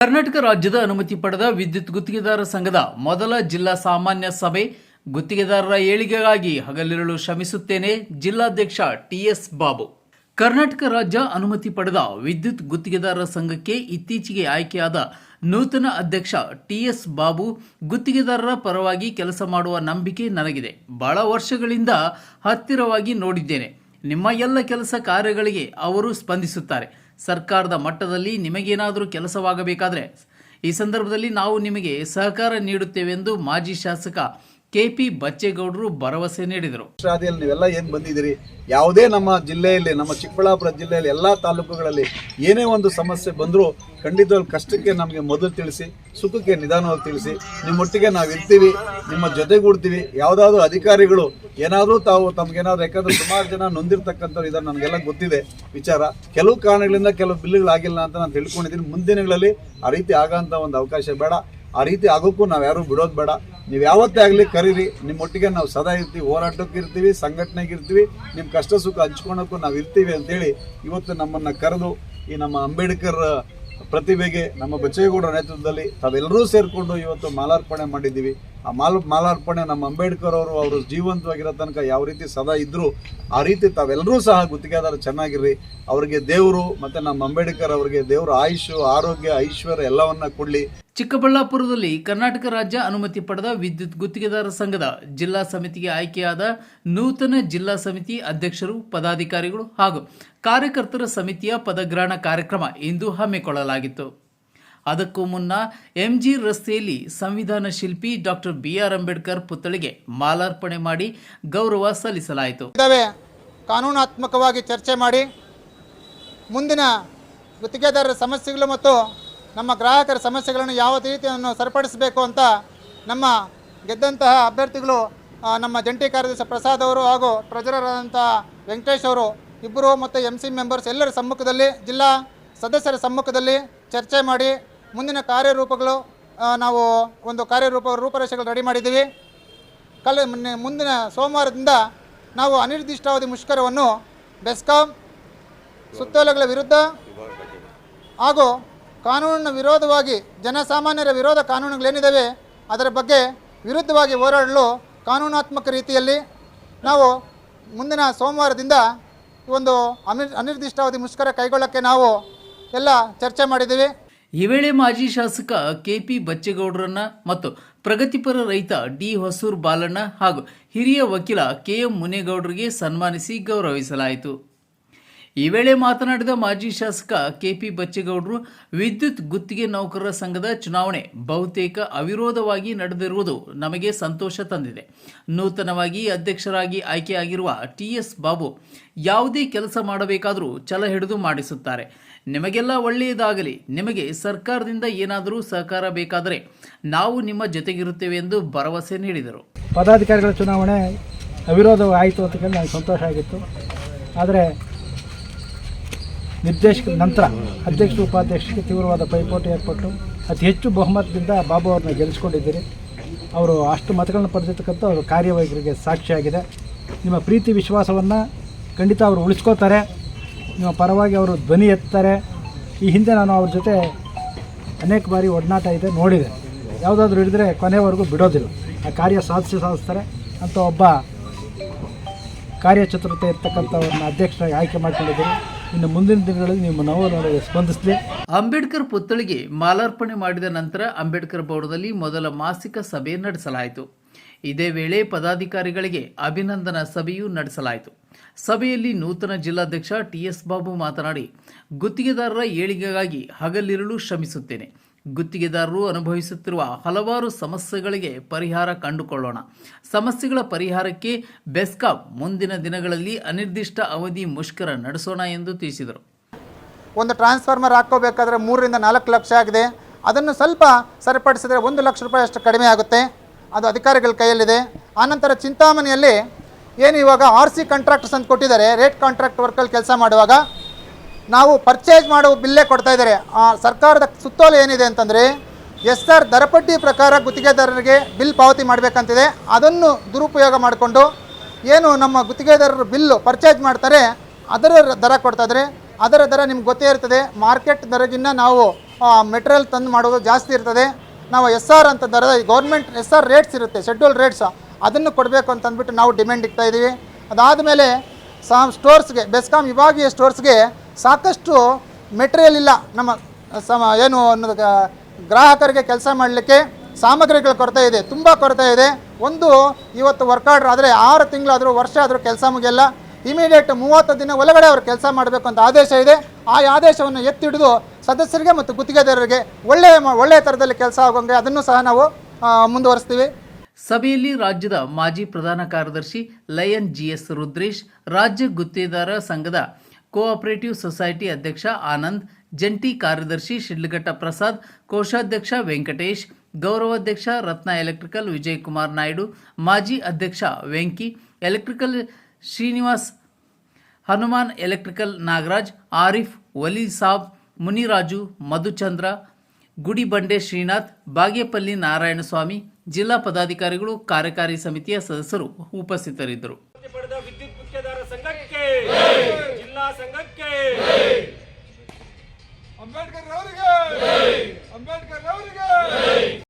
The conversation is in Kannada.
ಕರ್ನಾಟಕ ರಾಜ್ಯದ ಅನುಮತಿ ಪಡೆದ ವಿದ್ಯುತ್ ಗುತ್ತಿಗೆದಾರರ ಸಂಘದ ಮೊದಲ ಜಿಲ್ಲಾ ಸಾಮಾನ್ಯ ಸಭೆ ಗುತ್ತಿಗೆದಾರರ ಏಳಿಗೆಗಾಗಿ ಹಗಲಿರುಳು ಶ್ರಮಿಸುತ್ತೇನೆ ಜಿಲ್ಲಾಧ್ಯಕ್ಷ ಟಿಎಸ್ ಬಾಬು. ಕರ್ನಾಟಕ ರಾಜ್ಯ ಅನುಮತಿ ಪಡೆದ ವಿದ್ಯುತ್ ಗುತ್ತಿಗೆದಾರರ ಸಂಘಕ್ಕೆ ಇತ್ತೀಚೆಗೆ ಆಯ್ಕೆಯಾದ ನೂತನ ಅಧ್ಯಕ್ಷ ಟಿಎಸ್ ಬಾಬು ಗುತ್ತಿಗೆದಾರರ ಪರವಾಗಿ ಕೆಲಸ ಮಾಡುವ ನಂಬಿಕೆ ನನಗಿದೆ. ಬಹಳ ವರ್ಷಗಳಿಂದ ಹತ್ತಿರವಾಗಿ ನೋಡಿದ್ದೇನೆ. ನಿಮ್ಮ ಎಲ್ಲ ಕೆಲಸ ಕಾರ್ಯಗಳಿಗೆ ಅವರು ಸ್ಪಂದಿಸುತ್ತಾರೆ. ಸರ್ಕಾರದ ಮಟ್ಟದಲ್ಲಿ ನಿಮಗೇನಾದರೂ ಕೆಲಸವಾಗಬೇಕಾದರೆ ಈ ಸಂದರ್ಭದಲ್ಲಿ ನಾವು ನಿಮಗೆ ಸಹಕಾರ ನೀಡುತ್ತೇವೆಂದು ಮಾಜಿ ಶಾಸಕ ಕೆ ಪಿ ಬಚ್ಚೇಗೌಡರು ಭರವಸೆ ನೀಡಿದರು. ಶಾದಿಯಲ್ಲಿ ನೀವೆಲ್ಲ ಏನು ಬಂದಿದ್ದೀರಿ? ಯಾವುದೇ ನಮ್ಮ ಜಿಲ್ಲೆಯಲ್ಲಿ, ನಮ್ಮ ಚಿಕ್ಕಬಳ್ಳಾಪುರ ಜಿಲ್ಲೆಯಲ್ಲಿ, ಎಲ್ಲ ತಾಲೂಕುಗಳಲ್ಲಿ ಏನೇ ಒಂದು ಸಮಸ್ಯೆ ಬಂದರೂ ಖಂಡಿತವಾಗಿ ಕಷ್ಟಕ್ಕೆ ನಮಗೆ ಮೊದಲು ತಿಳಿಸಿ, ಸುಖಕ್ಕೆ ನಿಧಾನವಾಗಿ ತಿಳಿಸಿ, ನಿಮ್ಮೊಟ್ಟಿಗೆ ನಾವು ಇರ್ತೀವಿ ನಿಮ್ಮ ಜೊತೆಗೂಡ್ತೀವಿ, ಯಾವುದಾದ್ರೂ ಅಧಿಕಾರಿಗಳು ಏನಾದರೂ ತಾವು ತಮಗೇನಾದ್ರು, ಯಾಕಂದ್ರೆ ಸುಮಾರು ಜನ ನೊಂದಿರ್ತಕ್ಕಂಥವ್ರು ಇದನ್ನು ನನಗೆಲ್ಲ ಗೊತ್ತಿದೆ ವಿಚಾರ. ಕೆಲವು ಕಾರಣಗಳಿಂದ ಕೆಲವು ಬಿಲ್ಲುಗಳಾಗಿಲ್ಲ ಅಂತ ನಾನು ತಿಳ್ಕೊಂಡಿದ್ದೀನಿ. ಮುಂದಿನಗಳಲ್ಲಿ ಆ ರೀತಿ ಆಗೋಂಥ ಒಂದು ಅವಕಾಶ ಬೇಡ. ಆ ರೀತಿ ಆಗೋಕ್ಕೂ ನಾವು ಯಾರೂ ಬಿಡೋದು ಬೇಡ. ನೀವು ಯಾವತ್ತೇ ಆಗಲಿ ಕರೀರಿ. ನಿಮ್ಮೊಟ್ಟಿಗೆ ನಾವು ಸದಾ ಇರ್ತೀವಿ ಹೋರಾಟಕ್ಕೆ ಇರ್ತೀವಿ, ಸಂಘಟನೆಗೆ ಇರ್ತೀವಿ. ನಿಮ್ಮ ಕಷ್ಟ ಸುಖ ಹಂಚ್ಕೊಳಕ್ಕೂ ನಾವು ಇರ್ತೀವಿ ಅಂತೇಳಿ ಇವತ್ತು ನಮ್ಮನ್ನು ಕರೆದು ಈ ನಮ್ಮ ಅಂಬೇಡ್ಕರ್ ಪ್ರತಿಭೆಗೆ ನಮ್ಮ ಬಚ್ಚೇಗೌಡರ ನೇತೃತ್ವದಲ್ಲಿ ತಾವೆಲ್ಲರೂ ಸೇರಿಕೊಂಡು ಇವತ್ತು ಮಾಲಾರ್ಪಣೆ ಮಾಡಿದ್ದೀವಿ. ಆ ಮಾಲ್ ಮಾಲಾರ್ಪಣೆ ನಮ್ಮ ಅಂಬೇಡ್ಕರ್ ಅವರು ಅವರು ಜೀವಂತವಾಗಿರೋ ತನಕ ಯಾವ ರೀತಿ ಸದಾ ಇದ್ದರು ಆ ರೀತಿ ತಾವೆಲ್ಲರೂ ಸಹ ಗುತ್ತಿಗೆದಾರ ಚೆನ್ನಾಗಿರ್ರಿ. ಅವರಿಗೆ ದೇವರು ಮತ್ತು ನಮ್ಮ ಅಂಬೇಡ್ಕರ್ ಅವರಿಗೆ ದೇವರು ಆಯುಷು, ಆರೋಗ್ಯ, ಐಶ್ವರ್ಯ ಎಲ್ಲವನ್ನ ಕೊಡಲಿ. ಚಿಕ್ಕಬಳ್ಳಾಪುರದಲ್ಲಿ ಕರ್ನಾಟಕ ರಾಜ್ಯ ಅನುಮತಿ ಪಡೆದ ವಿದ್ಯುತ್ ಗುತ್ತಿಗೆದಾರ ಸಂಘದ ಜಿಲ್ಲಾ ಸಮಿತಿಗೆ ಆಯ್ಕೆಯಾದ ನೂತನ ಜಿಲ್ಲಾ ಸಮಿತಿ ಅಧ್ಯಕ್ಷರು, ಪದಾಧಿಕಾರಿಗಳು ಹಾಗೂ ಕಾರ್ಯಕರ್ತರ ಸಮಿತಿಯ ಪದಗ್ರಹಣ ಕಾರ್ಯಕ್ರಮ ಇಂದು ಹಮ್ಮಿಕೊಳ್ಳಲಾಗಿತ್ತು. ಅದಕ್ಕೂ ಮುನ್ನ ಎಂಜಿ ರಸ್ತೆಯಲ್ಲಿ ಸಂವಿಧಾನ ಶಿಲ್ಪಿ ಡಾಕ್ಟರ್ ಬಿ ಆರ್ ಅಂಬೇಡ್ಕರ್ ಪುತ್ಥಳಿಗೆ ಮಾಲಾರ್ಪಣೆ ಮಾಡಿ ಗೌರವ ಸಲ್ಲಿಸಲಾಯಿತು. ಕಾನೂನಾತ್ಮಕವಾಗಿ ಚರ್ಚೆ ಮಾಡಿ ಮುಂದಿನ ಗುತ್ತಿಗೆದಾರರ ಸಮಸ್ಯೆಗಳು ಮತ್ತು ನಮ್ಮ ಗ್ರಾಹಕರ ಸಮಸ್ಯೆಗಳನ್ನು ಯಾವ ರೀತಿಯನ್ನು ಸರಿಪಡಿಸಬೇಕು ಅಂತ ನಮ್ಮ ಗೆದ್ದಂತಹ ಅಭ್ಯರ್ಥಿಗಳು ನಮ್ಮ ಜಂಟಿ ಕಾರ್ಯದರ್ಶಿ ಪ್ರಸಾದ್ ಅವರು ಹಾಗೂ ಟ್ರೆಜರರಾದಂಥ ವೆಂಕಟೇಶ್ ಅವರು ಇಬ್ಬರು ಮತ್ತು ಎಂ ಸಿ ಮೆಂಬರ್ಸ್ ಎಲ್ಲರ ಸಮ್ಮುಖದಲ್ಲಿ ಜಿಲ್ಲಾ ಸದಸ್ಯರ ಸಮ್ಮುಖದಲ್ಲಿ ಚರ್ಚೆ ಮಾಡಿ ಮುಂದಿನ ಕಾರ್ಯರೂಪಗಳು ನಾವು ಒಂದು ಕಾರ್ಯರೂಪ ರೂಪರೇಷೆಗಳು ರೆಡಿ ಮಾಡಿದ್ದೀವಿ. ಕಲೆ ಮುಂದಿನ ಸೋಮವಾರದಿಂದ ನಾವು ಅನಿರ್ದಿಷ್ಟಾವಧಿ ಮುಷ್ಕರವನ್ನು ಬೆಸ್ಕಾಂ, ಸುತ್ತೋಲೆಗಳ ವಿರುದ್ಧ ಹಾಗೂ ಕಾನೂನಿನ ವಿರೋಧವಾಗಿ ಜನಸಾಮಾನ್ಯರ ವಿರೋಧ ಕಾನೂನುಗಳೇನಿದ್ದಾವೆ, ಅದರ ಬಗ್ಗೆ ವಿರುದ್ಧವಾಗಿ ಹೋರಾಡಲು ಕಾನೂನಾತ್ಮಕ ರೀತಿಯಲ್ಲಿ ನಾವು ಮುಂದಿನ ಸೋಮವಾರದಿಂದ ಒಂದು ಅನಿರ್, ಅನಿರ್ದಿಷ್ಟಾವಧಿ ಮುಷ್ಕರ ಕೈಗೊಳ್ಳೋಕ್ಕೆ ನಾವು ಎಲ್ಲ ಚರ್ಚೆ ಮಾಡಿದ್ದೀವಿ. ಈ ವೇಳೆ ಮಾಜಿ ಶಾಸಕ ಕೆಪಿ ಬಚ್ಚೇಗೌಡರನ್ನ ಮತ್ತು ಪ್ರಗತಿಪರ ರೈತ ಡಿ ಹೊಸೂರ್ ಬಾಲಣ್ಣ ಹಾಗೂ ಹಿರಿಯ ವಕೀಲ ಕೆಎಂ ಮುನೇಗೌಡರಿಗೆ ಸನ್ಮಾನಿಸಿ ಗೌರವಿಸಲಾಯಿತು. ಈ ವೇಳೆ ಮಾತನಾಡಿದ ಮಾಜಿ ಶಾಸಕ ಕೆಪಿ ಬಚ್ಚೇಗೌಡರು, ವಿದ್ಯುತ್ ಗುತ್ತಿಗೆ ನೌಕರರ ಸಂಘದ ಚುನಾವಣೆ ಬಹುತೇಕ ಅವಿರೋಧವಾಗಿ ನಡೆದಿರುವುದು ನಮಗೆ ಸಂತೋಷ ತಂದಿದೆ. ನೂತನವಾಗಿ ಅಧ್ಯಕ್ಷರಾಗಿ ಆಯ್ಕೆಯಾಗಿರುವ ಟಿಎಸ್ ಬಾಬು ಯಾವುದೇ ಕೆಲಸ ಮಾಡಬೇಕಾದರೂ ಛಲ ಹಿಡಿದು ಮಾಡಿಸುತ್ತಾರೆ. ನಿಮಗೆಲ್ಲ ಒಳ್ಳೆಯದಾಗಲಿ, ನಿಮಗೆ ಸರ್ಕಾರದಿಂದ ಏನಾದರೂ ಸಹಕಾರ ಬೇಕಾದರೆ ನಾವು ನಿಮ್ಮ ಜೊತೆಗಿರುತ್ತೇವೆ ಎಂದು ಭರವಸೆ ನೀಡಿದರು. ಪದಾಧಿಕಾರಿಗಳ ಚುನಾವಣೆ ಅವಿರೋಧವಾಯಿತು ಅಂತ ಕೇಳಿ ನನಗೆ ಸಂತೋಷ ಆಗಿತ್ತು. ಆದರೆ ನಿರ್ದೇಶಕ ನಂತರ ಅಧ್ಯಕ್ಷ ಉಪಾಧ್ಯಕ್ಷರಿಗೆ ತೀವ್ರವಾದ ಪೈಪೋಟಿ ಏರ್ಪಟ್ಟು ಅತಿ ಹೆಚ್ಚು ಬಹುಮತದಿಂದ ಬಾಬು ಅವ್ರನ್ನ ಗೆಲ್ಲಿಸ್ಕೊಂಡಿದ್ದೀರಿ. ಅವರು ಅಷ್ಟು ಮತಗಳನ್ನು ಪಡೆದಿರ್ತಕ್ಕಂಥ ಅವರು ಕಾರ್ಯವೈಖರಿಗೆ ಸಾಕ್ಷಿಯಾಗಿದೆ. ನಿಮ್ಮ ಪ್ರೀತಿ, ವಿಶ್ವಾಸವನ್ನು ಖಂಡಿತ ಅವರು ಉಳಿಸ್ಕೋತಾರೆ ನಿಮ್ಮ ಪರವಾಗಿ ಅವರು ಧ್ವನಿ ಎತ್ತಾರೆ. ಈ ಹಿಂದೆ ನಾನು ಅವ್ರ ಜೊತೆ ಅನೇಕ ಬಾರಿ ಒಡನಾಟ ಇದೆ, ನೋಡಿದೆ. ಯಾವುದಾದ್ರೂ ಹಿಡಿದ್ರೆ ಕೊನೆವರೆಗೂ ಬಿಡೋದಿಲ್ಲ. ಆ ಕಾರ್ಯ ಸಾಧಿಸಿ ಸಾಧಿಸ್ತಾರೆ. ಅಂತ ಒಬ್ಬ ಕಾರ್ಯಚತುರತೆ ಇರ್ತಕ್ಕಂಥವ್ರನ್ನ ಅಧ್ಯಕ್ಷರಾಗಿ ಆಯ್ಕೆ ಮಾಡ್ಕೊಂಡಿದ್ದೀರಿ. ಇನ್ನು ಮುಂದಿನ ದಿನಗಳಲ್ಲಿ ನಿಮ್ಮ ನಾವು ಸ್ಪಂದಿಸಲಿ. ಅಂಬೇಡ್ಕರ್ ಪುತ್ಥಳಿಗೆ ಮಾಲಾರ್ಪಣೆ ಮಾಡಿದ ನಂತರ ಅಂಬೇಡ್ಕರ್ ಭವನದಲ್ಲಿ ಮೊದಲ ಮಾಸಿಕ ಸಭೆ ನಡೆಸಲಾಯಿತು. ಇದೇ ವೇಳೆ ಪದಾಧಿಕಾರಿಗಳಿಗೆ ಅಭಿನಂದನಾ ಸಭೆಯೂ ನಡೆಸಲಾಯಿತು. ಸಭೆಯಲ್ಲಿ ನೂತನ ಜಿಲ್ಲಾಧ್ಯಕ್ಷ ಟಿಎಸ್ ಬಾಬು ಮಾತನಾಡಿ, ಗುತ್ತಿಗೆದಾರರ ಏಳಿಗೆಗಾಗಿ ಹಗಲಿರುಳು ಶ್ರಮಿಸುತ್ತೇನೆ. ಗುತ್ತಿಗೆದಾರರು ಅನುಭವಿಸುತ್ತಿರುವ ಹಲವಾರು ಸಮಸ್ಯೆಗಳಿಗೆ ಪರಿಹಾರ ಕಂಡುಕೊಳ್ಳೋಣ. ಸಮಸ್ಯೆಗಳ ಪರಿಹಾರಕ್ಕೆ ಬೆಸ್ಕಾಂ ಮುಂದಿನ ದಿನಗಳಲ್ಲಿ ಅನಿರ್ದಿಷ್ಟ ಅವಧಿ ಮುಷ್ಕರ ನಡೆಸೋಣ ಎಂದು ತಿಳಿಸಿದರು. ಒಂದು ಟ್ರಾನ್ಸ್ಫಾರ್ಮರ್ ಹಾಕ್ಕೋಬೇಕಾದ್ರೆ ಮೂರರಿಂದ ನಾಲ್ಕು ಲಕ್ಷ ಆಗಿದೆ. ಅದನ್ನು ಸ್ವಲ್ಪ ಸರಿಪಡಿಸಿದರೆ ಒಂದು ಲಕ್ಷ ರೂಪಾಯಿ ಅಷ್ಟು ಕಡಿಮೆ ಆಗುತ್ತೆ. ಅದು ಅಧಿಕಾರಿಗಳ ಕೈಯಲ್ಲಿದೆ. ಆನಂತರ ಚಿಂತಾಮಣಿಯಲ್ಲಿ ಏನು ಇವಾಗ ಆರ್ ಸಿ ಕಾಂಟ್ರಾಕ್ಟರ್ಸ್ ಅಂತ ಕೊಟ್ಟಿದ್ದಾರೆ. ರೇಟ್ ಕಾಂಟ್ರಾಕ್ಟ್ ವರ್ಕಲ್ಲಿ ಕೆಲಸ ಮಾಡುವಾಗ ನಾವು ಪರ್ಚೇಸ್ ಮಾಡುವ ಬಿಲ್ಲೇ ಕೊಡ್ತಾ ಇದ್ದಾರೆ. ಆ ಸರ್ಕಾರದ ಸುತ್ತೋಲೆ ಏನಿದೆ ಅಂತಂದರೆ, ಎಸ್ ಆರ್ ದರಪಟ್ಟಿ ಪ್ರಕಾರ ಗುತ್ತಿಗೆದಾರರಿಗೆ ಬಿಲ್ ಪಾವತಿ ಮಾಡಬೇಕಂತಿದೆ. ಅದನ್ನು ದುರುಪಯೋಗ ಮಾಡಿಕೊಂಡು ಏನು ನಮ್ಮ ಗುತ್ತಿಗೆದಾರರು ಬಿಲ್ಲು ಪರ್ಚೇಸ್ ಮಾಡ್ತಾರೆ, ಅದರ ದರ ಕೊಡ್ತಾ ಇದ್ದಾರೆ. ಅದರ ದರ ನಿಮ್ಗೆ ಗೊತ್ತೇ ಇರ್ತದೆ ಮಾರ್ಕೆಟ್ ದರಗಿನ್ನ ನಾವು ಮೆಟೀರಿಯಲ್ ತಂದು ಮಾಡೋದು ಜಾಸ್ತಿ ಇರ್ತದೆ. ನಾವು ಎಸ್ ಆರ್ ಅಂತ ದರ ಗೌರ್ಮೆಂಟ್ ಎಸ್ ಆರ್ ರೇಟ್ಸ್ ಇರುತ್ತೆ ಶೆಡ್ಯೂಲ್ ರೇಟ್ಸ್ ಅದನ್ನು ಕೊಡಬೇಕು ಅಂತಂದ್ಬಿಟ್ಟು ನಾವು ಡಿಮ್ಯಾಂಡ್ ಇಡ್ತಾ ಇದ್ದೀವಿ ಅದಾದಮೇಲೆ, ಸಾ ಸ್ಟೋರ್ಸ್ಗೆ ಬೆಸ್ಕಾಮ್ ವಿಭಾಗೀಯ ಸ್ಟೋರ್ಸ್ಗೆ ಸಾಕಷ್ಟು ಮೆಟೀರಿಯಲ್ ಇಲ್ಲ ನಮ್ಮ ಸಮ, ಏನು ಅನ್ನೋದು ಗ್ರಾಹಕರಿಗೆ ಕೆಲಸ ಮಾಡಲಿಕ್ಕೆ ಸಾಮಗ್ರಿಗಳ ಕೊರತೆ ಇದೆ, ತುಂಬ ಕೊರತೆ ಇದೆ. ಒಂದು, ಇವತ್ತು ವರ್ಕ್ ಆರ್ಡರ್ ಆದರೆ ಆರು ತಿಂಗಳಾದರೂ ವರ್ಷ ಆದರೂ ಕೆಲಸ ಮುಗಿಯಲ್ಲ. ಇಮಿಡಿಯೇಟ್ ಮೂವತ್ತು ದಿನ ಒಳಗಡೆ ಅವರು ಕೆಲಸ ಮಾಡಬೇಕು ಅಂತ ಆದೇಶ ಇದೆ. ಆ ಆದೇಶವನ್ನು ಎತ್ತಿಡಿದು ಸದಸ್ಯರಿಗೆ ಮತ್ತು ಗುತ್ತಿಗೆದಾರರಿಗೆ ಒಳ್ಳೆಯ ಒಳ್ಳೆಯ ಥರದಲ್ಲಿ ಕೆಲಸ ಆಗೋಂಗೆ ಅದನ್ನು ಸಹ ನಾವು ಮುಂದುವರಿಸ್ತೀವಿ. ಸಭೆಯಲ್ಲಿ ರಾಜ್ಯದ ಮಾಜಿ ಪ್ರಧಾನ ಕಾರ್ಯದರ್ಶಿ ಲಯನ್ ಜಿಎಸ್ ರುದ್ರೇಶ್, ರಾಜ್ಯ ಗುತ್ತಿಗೆದಾರ ಸಂಘದ ಕೋಆಪರೇಟಿವ್ ಸೊಸೈಟಿ ಅಧ್ಯಕ್ಷ ಆನಂದ್, ಜಂಟಿ ಕಾರ್ಯದರ್ಶಿ ಶಿಡ್ಲಘಟ್ಟ ಪ್ರಸಾದ್ ಕೋಶಾಧ್ಯಕ್ಷ ವೆಂಕಟೇಶ್ ಗೌರವಾಧ್ಯಕ್ಷ ರತ್ನ ಎಲೆಕ್ಟ್ರಿಕಲ್ ವಿಜಯಕುಮಾರ್ ನಾಯ್ಡು, ಮಾಜಿ ಅಧ್ಯಕ್ಷ ವೆಂಕಿ, ಎಲೆಕ್ಟ್ರಿಕಲ್ ಶ್ರೀನಿವಾಸ್, ಹನುಮಾನ್ ಎಲೆಕ್ಟ್ರಿಕಲ್ ನಾಗರಾಜ್, ಆರಿಫ್ ವಲಿ ಸಾಬ್, ಮುನಿರಾಜು ಮಧುಚಂದ್ರ, ಗುಡಿಬಂಡೆ ಶ್ರೀನಾಥ್, ಬಾಗೇಪಲ್ಲಿ ನಾರಾಯಣಸ್ವಾಮಿ, ಜಿಲ್ಲಾ ಪದಾಧಿಕಾರಿಗಳು, ಕಾರ್ಯಕಾರಿ ಸಮಿತಿಯ ಸದಸ್ಯರು ಉಪಸ್ಥಿತರಿದ್ದರು. ಸಂಘಕ್ಕೆ. ಅಂಬೇಡ್ಕರ್ ಅವರಿಗೆ. ಅಂಬೇಡ್ಕರ್ ಅವರಿಗೆ.